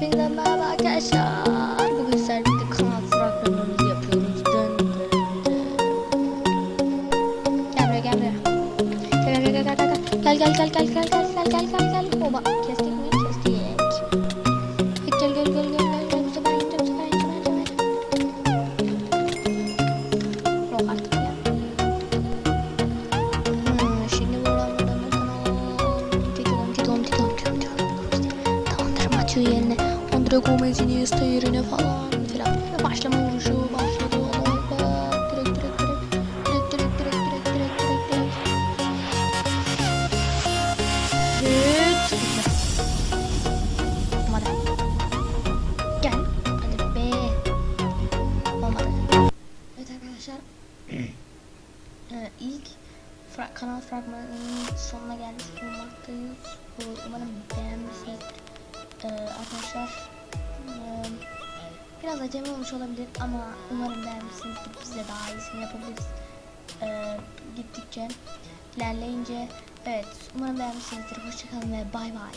Hepinize merhaba arkadaşlar. Bugün sizlerle kanal fragmanlarımızı yapıyoruz. Dın dın dın. Gel buraya gel buraya. Gel gel gel gel gel gel gel gel gel gel gel gel gel gel gel. Oba kestik mi? Kestik. Gel gel gel gel gel gel. Bu sefer ineceğim, bu sefer ineceğim, ineceğim, ineceğim. Yok artık Atıyor yerine. Andre Gomez'in Iniesta yerine falan filan. Ve başlama vuruşu başladı. Direkt direkt direkt. Direkt direkt direkt direkt direkt direkt direkt. Düt. Olmadı. Gel. Hadi be. Olmadı. Evet arkadaşlar. Ee, ilk fra- kanal fragmanının sonuna gelmiş bulunmaktayız. Bu-. Ee, arkadaşlar ee, biraz acemi olmuş olabilir ama umarım beğenmişsinizdir. Biz de daha iyisini yapabiliriz. Ee, gittikçe ilerleyince evet umarım beğenmişsinizdir. Hoşçakalın ve bay bay.